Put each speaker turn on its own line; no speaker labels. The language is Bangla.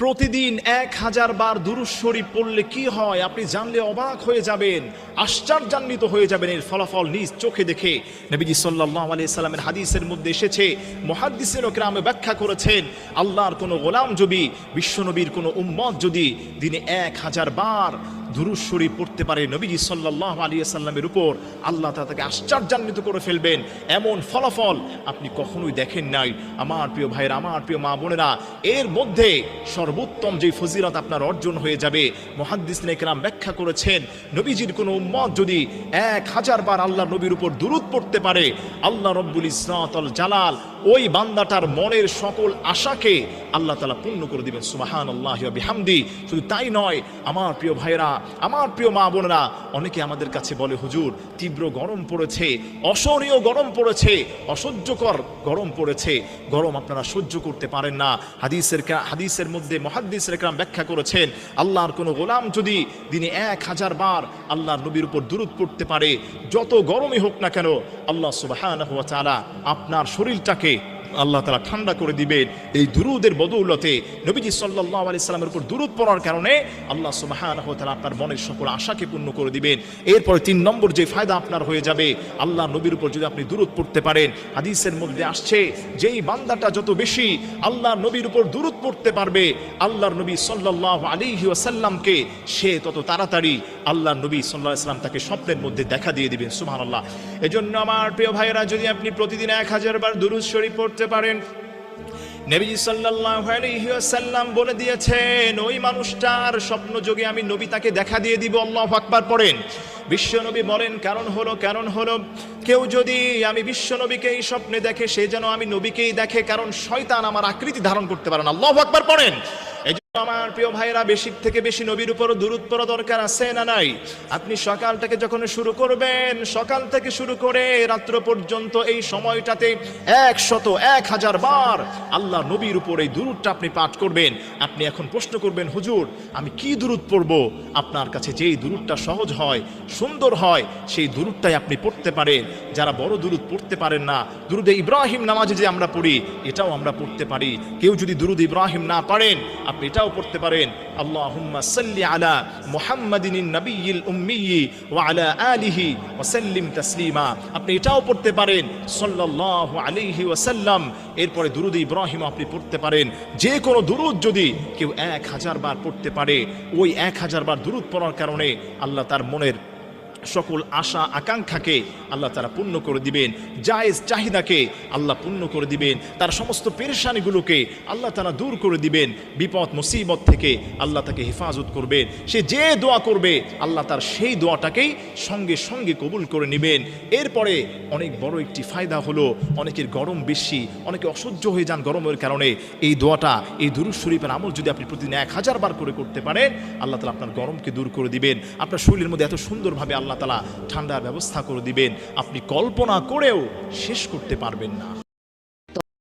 প্রতিদিন এক হাজার বার দুরুস শরীফ পড়লে কি হয়? আপনি জানলে অবাক হয়ে যাবেন, আশ্চর্যান্বিত হয়ে যাবেন এর ফলাফল নিজ চোখে দেখে। নবীজি সাল্লাহ আলাইহি সাল্লামের হাদিসের মধ্যে এসেছে, মুহাদ্দিসের গ্রামে ব্যাখ্যা করেছেন, আল্লাহর কোনো গোলাম যদি, বিশ্বনবীর কোনো উম্মত যদি দিনে এক হাজার বার দুরুজ শরীফ পড়তে পারে নবীজি সাল্লাল্লাহু আলাইহি সাল্লামের উপর, আল্লাহ তাকে আশ্চর্যান্বিত করে ফেলবেন। এমন ফলাফল আপনি কখনোই দেখেন নাই। আমার প্রিয় ভাইয়ের, আমার প্রিয় মা বোনেরা, এর মধ্যে সর্বোত্তম যে ফজিলত আপনার অর্জন হয়ে যাবে, মহাদ্দিস নেকরাম ব্যাখ্যা করেছেন, নবীজির কোনো উম্মত যদি এক হাজার বার আল্লাহ নবীর উপর দুরুদ পড়তে পারে, আল্লাহ রব্বুল ইসরাতল জালাল ওই বান্দাটার মনের সকল আশাকে আল্লাহ তালা পূর্ণ করে দিবেন। সুবাহান আল্লাহ বিহামদি। শুধু তাই নয়, আমার প্রিয় ভাইয়েরা, আমার প্রিয় মা বোনেরা, অনেকে আমাদের কাছে বলে, হুজুর, তীব্র গরম পড়েছে, অসহনীয় গরম পড়েছে, অসহ্যকর গরম পড়েছে, গরম আপনারা সহ্য করতে পারেন না। হাদিসের হাদিসের মধ্যে মহাদ্দিসের একরাম ব্যাখ্যা করেছেন, আল্লাহর কোনো গোলাম যদি দিনে এক হাজার বার আল্লাহর নবীর উপর দূরত পড়তে পারে, যত গরমই হোক না কেন, আল্লাহ সুবাহ আপনার শরীরটাকে আল্লাহ তালা ঠান্ডা করে দিবেন। এই দুরুদের বদৌলতে নবীজি সাল্লাহ আলি সাল্লামের উপর দুরুদ পড়ার কারণে আল্লাহ সুবাহ তালা আপনার মনের সকল আশাকে পূর্ণ করে দিবেন। এরপরে তিন নম্বর যে ফায়দা আপনার হয়ে যাবে, আল্লাহ নবীর উপর যদি আপনি দূরত পড়তে পারেন, হাদিসের মধ্যে আসছে, যেই বান্দাটা যত বেশি আল্লাহ নবীর উপর দূরত পড়তে পারবে, আল্লাহর নবী সাল্লাহ আলিহি ওয়াসাল্লামকে সে তত তাড়াতাড়ি আল্লাহ নবী সাল্লাহ ইসলাম তাকে স্বপ্নের মধ্যে দেখা দিয়ে দিবেন সুমান আল্লাহ এজন্য আমার প্রিয় ভাইয়েরা, যদি আপনি প্রতিদিন এক হাজার বার দুরুদ শরীফ পড়তে পারেন। নবীজি ওয়াসাল্লাম বলে দিয়েছেন, ওই মানুষটার স্বপ্ন যোগে আমি নবী তাকে দেখা দিয়ে দিব, আল্লাহ আকবার পড়েন। বিশ্বনবী বলেন, কারণ হলো কারণ হলো, কেউ যদি আমি বিশ্বনবীকে এই স্বপ্নে দেখে, সে যেন আমি নবীকেই দেখে, কারণ শয়তান আমার আকৃতি ধারণ করতে পারে না। আল্লাহু আকবার পড়েন। এই আমার প্রিয় ভাইরা বেশি থেকে বেশি নবীর উপর দূরত পড়া দরকার আছে না নাই? আপনি সকালটাকে যখন শুরু করবেন, সকাল থেকে শুরু করে রাত্র পর্যন্ত এই সময়টাতে একশত এক হাজার বার আল্লাহ নবীর উপর এই দূরতটা আপনি পাঠ করবেন। আপনি এখন প্রশ্ন করবেন, হুজুর, আমি কি দূরত পড়ব? আপনার কাছে যেই দূরতটা সহজ হয়, সুন্দর হয়, সেই দূরতটাই আপনি পড়তে পারেন। যারা বড় দূরত পড়তে পারেন না, দুরুদে ইব্রাহিম নামাজে যে আমরা পড়ি, এটাও আমরা পড়তে পারি। কেউ যদি দুরুদ ইব্রাহিম না পারেন, আপনি এটাও পড়তে পারেন। আল্লাহুম্মা ওয়া আলা আলিহি আপনি এটাও পড়তে পারেন। সাল্লাল্লাহু ওয়াসাল্লাম এরপরে দুরুদ ইব্রাহিম আপনি পড়তে পারেন। যে কোনো দুরুদ যদি কেউ এক হাজার বার পড়তে পারে, ওই এক হাজার বার দুরুদ পড়ার কারণে আল্লাহ তার মনের সকল আশা, আকাঙ্ক্ষাকে আল্লাহ তারা পূর্ণ করে দিবেন। জায়েজ চাহিদাকে আল্লাহ পূর্ণ করে দিবেন। তার সমস্ত পেরেশানিগুলোকে আল্লাহ তারা দূর করে দিবেন। বিপদ, মুসিবত থেকে আল্লাহ তাকে হেফাজত করবেন। সে যে দোয়া করবে, আল্লাহ তার সেই দোয়াটাকেই সঙ্গে সঙ্গে কবুল করে নেবেন। এরপরে অনেক বড় একটি ফায়দা হলো, অনেকের গরম বেশি, অনেকে অসহ্য হয়ে যান গরমের কারণে। এই দোয়াটা, এই দুরুজ শরীফের আমল যদি আপনি প্রতিদিন এক হাজার বার করে করতে পারেন, আল্লাহ তালা আপনার গরমকে দূর করে দিবেন। আপনার শরীরের মধ্যে এত সুন্দরভাবে আল্লাহ তালা ঠান্ডার ব্যবস্থা করে দিবেন। আপনি কল্পনা করেও শেষ করতে পারবেন না।